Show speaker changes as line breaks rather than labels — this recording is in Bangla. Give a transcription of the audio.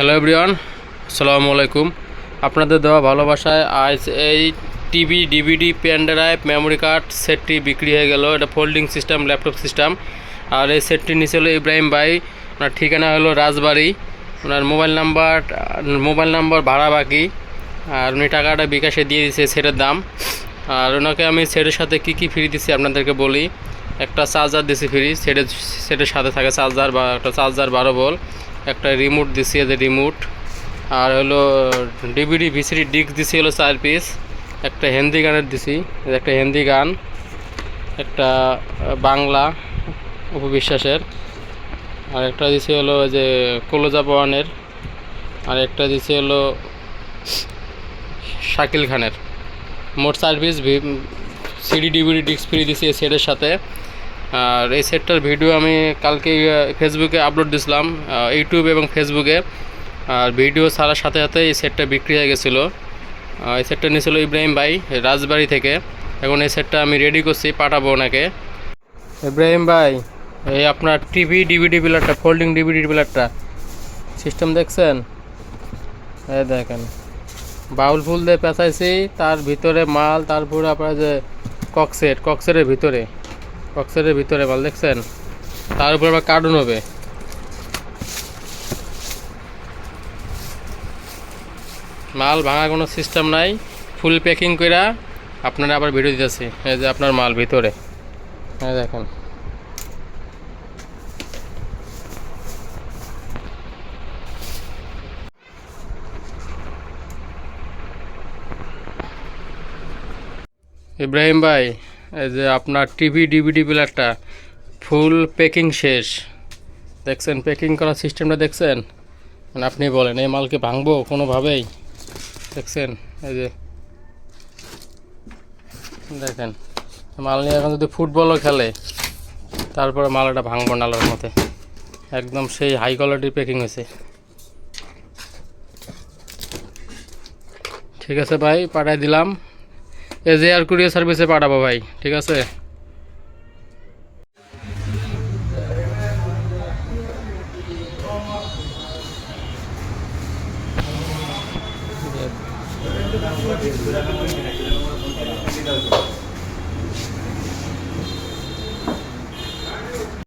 হ্যালো এভরিওয়ান আসসালামু আলাইকুম আপনাদের দেওয়া ভালোবাসায় আজ এই TV, DVD, pen drive, memory card সেটটি বিক্রি হয়ে গেল। এটা ফোল্ডিং সিস্টেম, ল্যাপটপ সিস্টেম। আর এই সেটটি নিচে হলো ইব্রাহিম ভাই। ওনার ঠিকানা হলো রাজবাড়ি। ওনার মোবাইল নাম্বার মোবাইল নাম্বার ভাড়া বাকি। আর উনি টাকাটা বিকাশে দিয়ে দিয়েছে সেটের দাম। আর ওনাকে আমি সেটের সাথে কি কি ফ্রি দিচ্ছি আপনাদেরকে বলি। একটা চার্জার দিছি ফ্রি সেটের সেটের সাথে থাকে চার্জার বা একটা চার্জার বারো বল একটা রিমোট দিছি এদের রিমোট আর হলো ডিভিডি ভিসিডি ডিস্ক দিছি হলো চার পিস একটা হিন্দি গানের দিছি একটা হিন্দি গান। একটা বাংলা উপবিশ্বাসের। আর একটা দিছি হলো যে কলোজা পাওয়ানের। আর একটা দিছি হলো শাকিল খানের। মোট service CD DVD disc free দিছি সেটের সাথে। আর এই সেটটার ভিডিও আমি কালকে ফেসবুকে আপলোড দিছিলাম আহ, ইউটিউব এবং ফেসবুকে আর ভিডিও ছাড়ার সাথে সাথে এই সেটটা বিক্রি হয়ে গেছিল। এই সেটটা নিয়েছিল ইব্রাহিম ভাই রাজবাড়ি থেকে। এখন এই সেটটা আমি রেডি করছি পাঠাবো ওনাকে। ইব্রাহিম ভাই এই আপনার টিভি ডিভিডি প্লেয়ারটা ফোল্ডিং ডিভিডি প্লেয়ারটা সিস্টেম দেখছেন? এই দেখেন। বাউল ফুল দিয়ে পেঁচাইছি তার ভিতরে মাল তারপরে আপনার যে ককসেট ককসেটের ভিতরে। ককসেটের ভিতরে মাল দেখছেন? তার উপরে আবার কার্টুন হবে। মাল ভাঙা কোনো সিস্টেম নাই। ফুল প্যাকিং কইরা আপনারা আবার ভিডিও দিতেছি, এই যে আপনার মাল ভিতরে। হ্যাঁ দেখেন। ইব্রাহিম ভাই এই যে আপনার টিভি, ডিভিডি প্লেয়ারটা ফুল প্যাকিং শেষ। দেখছেন প্যাকিং করার সিস্টেমটা দেখছেন? মানে আপনি বলেন, এই মালকে ভাঙবো কোনোভাবেই? দেখছেন? এই যে দেখেন, মাল নিয়ে এখন যদি ফুটবলও খেলে, তারপরে মাল এটা ভাঙবো নালার মতে একদম সেই হাই কোয়ালিটির প্যাকিং হয়েছে। ঠিক আছে ভাই পাঠাই দিলাম। এজে আর কুরিয়ার সার্ভিসে পাঠাবো ভাই ঠিক আছে?